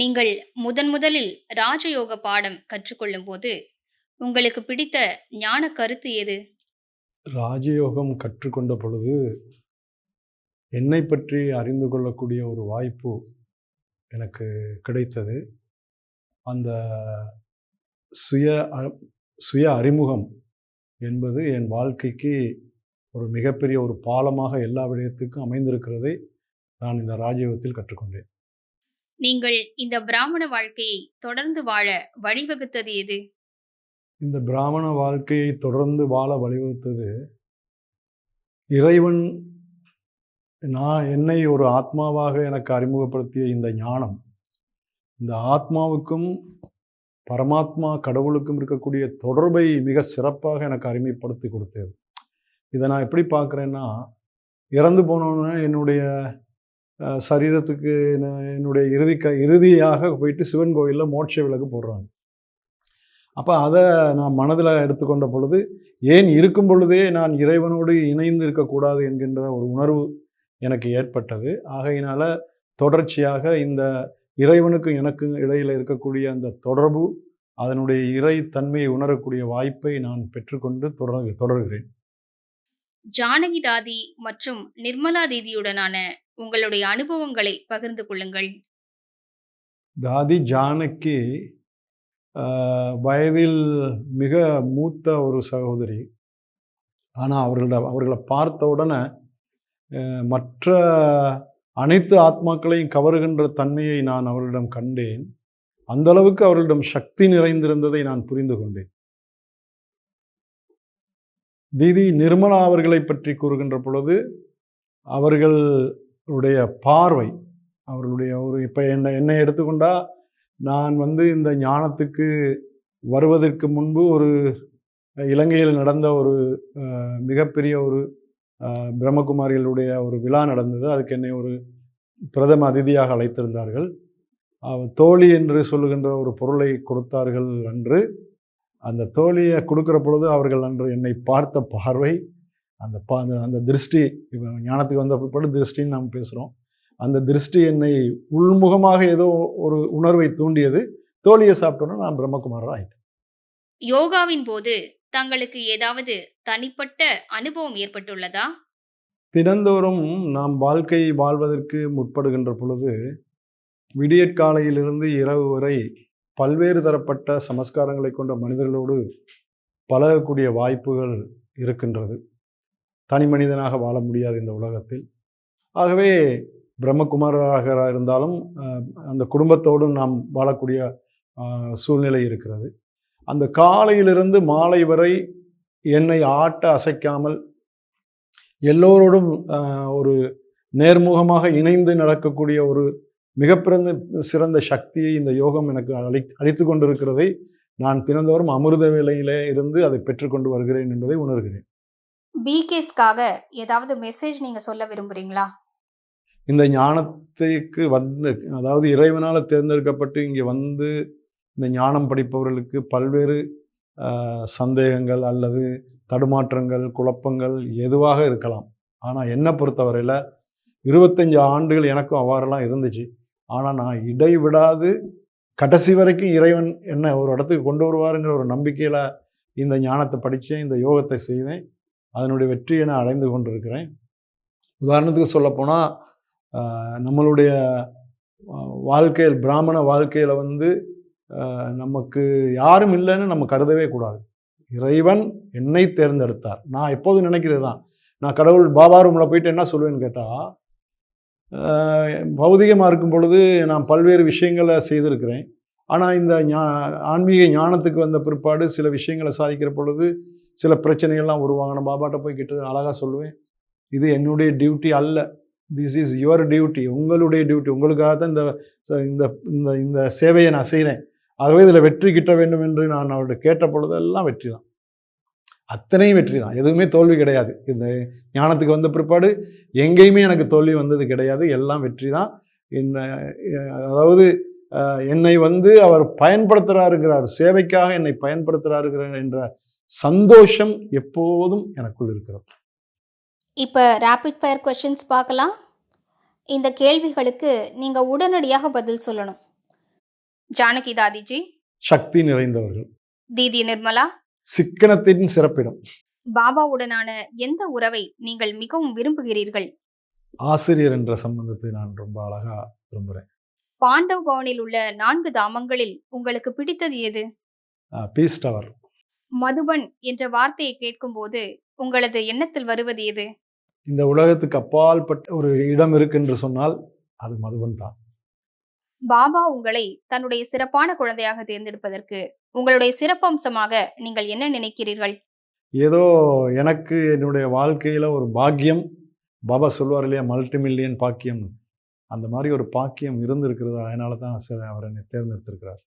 நீங்கள் முதன் முதலில் ராஜயோக பாடம் கற்றுக்கொள்ளும் போது உங்களுக்கு பிடித்த ஞான கருத்து எது ராஜயோகம் கற்றுக்கொண்ட பொழுது என்னை பற்றி அறிந்து கொள்ளக்கூடிய ஒரு வாய்ப்பு எனக்கு கிடைத்தது. அந்த சுய சுய அறிமுகம் என்பது என் வாழ்க்கைக்கு ஒரு மிகப்பெரிய ஒரு பாலமாக எல்லா விடயத்துக்கும் அமைந்திருக்கிறதை நான் இந்த ராஜயோகத்தில் கற்றுக்கொண்டேன். நீங்கள் இந்த பிராமண வாழ்க்கையை தொடர்ந்து வாழ வழிவகுத்தது எது? இந்த பிராமண வாழ்க்கையை தொடர்ந்து வாழ வழிவகுத்தது இறைவன் நான் என்னை ஒரு ஆத்மாவாக எனக்கு அறிமுகப்படுத்திய இந்த ஞானம் இந்த ஆத்மாவுக்கும் பரமாத்மா கடவுளுக்கும் இருக்கக்கூடிய தொடர்பை மிக சிறப்பாக எனக்கு அறிமுகப்படுத்தி கொடுத்தது. இதை நான் எப்படி பார்க்குறேன்னா இறந்து போனோன்னே என்னுடைய சரீரத்துக்கு என்ன- என்னுடைய இறுதி க இறுதியாக போயிட்டு சிவன் கோயிலில் மோட்ச விளக்கு போடுறாங்க. அப்போ அதை நான் மனதில் எடுத்துக்கொண்ட பொழுது ஏன் இருக்கும் பொழுதே நான் இறைவனோடு இணைந்து இருக்கக்கூடாது என்கின்ற ஒரு உணர்வு எனக்கு ஏற்பட்டது. ஆகையினால் தொடர்ச்சியாக இந்த இறைவனுக்கும் எனக்கும் இடையில் இருக்கக்கூடிய அந்த தொடர்பு அதனுடைய இறை தன்மையை உணரக்கூடிய வாய்ப்பை நான் பெற்றுக்கொண்டு தொடர் தொடர்கிறேன். ஜானகி தாதி மற்றும் நிர்மலா தேதியுடனான உங்களுடைய அனுபவங்களை பகிர்ந்து கொள்ளுங்கள். தாதி ஜானகி ஆஹ், வயதில் மிக மூத்த ஒரு சகோதரி. ஆனால் அவர்கள அவர்களை பார்த்த உடனே மற்ற அனைத்து ஆத்மாக்களையும் கவருகின்ற தன்மையை நான் அவர்களிடம் கண்டேன். அந்த அளவுக்கு அவர்களிடம் சக்தி நிறைந்திருந்ததை நான் புரிந்து கொண்டேன். தீதி நிர்மலா அவர்களை பற்றி கூறுகின்ற பொழுது அவர்கள் உடைய பார்வை அவர்களுடைய ஒரு இப்போ என்னை என்னை எடுத்துக்கொண்டா நான் வந்து இந்த ஞானத்துக்கு வருவதற்கு முன்பு ஒரு இலங்கையில் நடந்த ஒரு மிகப்பெரிய ஒரு பிரம்மகுமாரிகளுடைய ஒரு விழா நடந்தது. அதுக்கு என்னை ஒரு பிரதம அதிதியாக அழைத்திருந்தார்கள். தோழி என்று சொல்லுகின்ற ஒரு பொருளை கொடுத்தார்கள் அன்று. அந்த தோழியை கொடுக்கிற பொழுது அவர்கள் அன்று என்னை பார்த்த பார்வை அந்த பா அந்த அந்த திருஷ்டி இப்போ ஞானத்துக்கு வந்த பிற்பாடு திருஷ்டின்னு நாம் பேசுகிறோம் அந்த திருஷ்டி என்னை உள்முகமாக ஏதோ ஒரு உணர்வை தூண்டியது. தோழியை சாப்பிட்டோன்னா நான் பிரம்மகுமாரா ஆயிட்டேன். யோகாவின் போது தங்களுக்கு ஏதாவது தனிப்பட்ட அனுபவம் ஏற்பட்டுள்ளதா? தினந்தோறும் நாம் வாழ்க்கை வாழ்வதற்கு முற்படுகின்ற பொழுது விடியற்காலையிலிருந்து இரவு வரை பல்வேறு தரப்பட்ட சமஸ்காரங்களை கொண்ட மனிதர்களோடு பழகக்கூடிய வாய்ப்புகள் இருக்கின்றது. தனி மனிதனாக வாழ முடியாது இந்த உலகத்தில். ஆகவே பிரம்மகுமாரராக இருந்தாலும் அந்த குடும்பத்தோடும் நாம் வாழக்கூடிய சூழ்நிலை இருக்கிறது. அந்த காலையிலிருந்து மாலை வரை என்னை ஆட்ட அசைக்காமல் எல்லோரோடும் ஒரு நேர்முகமாக இணைந்து நடக்கக்கூடிய ஒரு மிகப்பிறந்த சிறந்த சக்தியை இந்த யோகம் எனக்கு அளி அளித்து கொண்டிருக்கிறதை நான் தினந்தோறும் அமிர்த வேலையிலே இருந்து அதை பெற்றுக்கொண்டு வருகிறேன் என்பதை உணர்கிறேன். பிகேஸ்க்காக ஏதாவது மெசேஜ் நீங்கள் சொல்ல விரும்புறீங்களா? இந்த ஞானத்துக்கு வந்து அதாவது இறைவனால் தேர்ந்தெடுக்கப்பட்டு இங்கே வந்து இந்த ஞானம் படிப்பவர்களுக்கு பல்வேறு சந்தேகங்கள் அல்லது தடுமாற்றங்கள் குழப்பங்கள் எதுவாக இருக்கலாம். ஆனால் என்னை பொறுத்தவரையில் இருபத்தஞ்சு ஆண்டுகள் எனக்கும் அவ்வாறெல்லாம் இருந்துச்சு. ஆனால் நான் இடைவிடாது கடைசி வரைக்கும் இறைவன் என்ன ஒரு இடத்துக்கு கொண்டு வருவாருங்கிற ஒரு நம்பிக்கையில் இந்த ஞானத்தை படித்தேன் இந்த யோகத்தை செய்தேன். அதனுடைய வெற்றியை நான் அடைந்து கொண்டிருக்கிறேன். உதாரணத்துக்கு சொல்லப்போனால் நம்மளுடைய வாழ்க்கையில் பிராமண வாழ்க்கையில் வந்து நமக்கு யாரும் இல்லைன்னு நம்ம கருதவே கூடாது. இறைவன் என்னை தேர்ந்தெடுத்தார். நான் எப்போதும் நினைக்கிறது தான். நான் கடவுள் பாபா ரூமில் போயிட்டு என்ன சொல்லுவேன்னு கேட்டால் பௌதிகமாக இருக்கும் பொழுது நான் பல்வேறு விஷயங்களை செய்திருக்கிறேன். ஆனால் இந்த ஞா ஆன்மீக ஞானத்துக்கு வந்த பிற்பாடு சில விஷயங்களை சாதிக்கிற பொழுது சில பிரச்சனைகள்லாம் உருவாங்க நான் பாபாட்ட போய் கிட்டது அழகாக சொல்லுவேன். இது என்னுடைய டியூட்டி அல்ல. திஸ் இஸ் யுவர் டியூட்டி உங்களுடைய டியூட்டி உங்களுக்காக தான் இந்த இந்த இந்த இந்த சேவையை நான் செய்கிறேன் ஆகவே இதில் வெற்றி கிட்ட வேண்டும் என்று நான் அவர்கிட்ட கேட்ட பொழுதெல்லாம் வெற்றி தான். அத்தனையும் வெற்றி தான். எதுவுமே தோல்வி கிடையாது. இந்த ஞானத்துக்கு வந்த பிற்பாடு எங்கேயுமே எனக்கு தோல்வி வந்தது கிடையாது. எல்லாம் வெற்றி தான். என்ன அதாவது என்னை வந்து அவர் பயன்படுத்துகிறாருங்கிறார் சேவைக்காக என்னை பயன்படுத்துகிறாருங்கிற என்ற சந்தோஷம் எப்போதும் எனக்குள் இருக்கிறது. இப்போ ரேபிட் ஃபயர் கொஷின்ஸ் பார்க்கலாம். இந்த கேள்விகளுக்கு நீங்கள் உடனடியாக பதில் சொல்லணும். ஜானகி தாதிஜி. சக்தி நிறைந்தவர்கள். தீதி நிர்மலா. சிக்கனத்தின் சிறப்பிடம். பாபாவுடனான எந்த உறவை நீங்கள் மிகவும் விரும்புகிறீர்கள்? ஆசிரியர் என்ற சம்பந்தத்தை நான் ரொம்ப அழகா விரும்புகிறேன் பாண்டவ் பவனில் உள்ள நான்கு தாமங்களில் உங்களுக்கு பிடித்தது எது? பீஸ் டவர் மதுபன் என்ற வார்த்தையை கேட்கும்போது உங்களது எண்ணத்தில் வருவது எது? இந்த உலகத்துக்கு அப்பால்பட்ட ஒரு இடம் இருக்கு என்று சொன்னால் அது மதுபன் தான். பாபா உங்களை தன்னுடைய சிறப்பான குழந்தையாக தேர்ந்தெடுப்பதற்கு உங்களுடைய சிறப்பம்சமாக நீங்கள் என்ன நினைக்கிறீர்கள்? ஏதோ எனக்கு என்னுடைய வாழ்க்கையில் ஒரு பாக்கியம் பாபா சொல்லுவார் இல்லையா மல்டி மில்லியன் பாக்கியம். அந்த மாதிரி ஒரு பாக்கியம் இருந்திருக்கிறது? அதனால தான் சார் அவர் என்னை தேர்ந்தெடுத்திருக்கிறார்.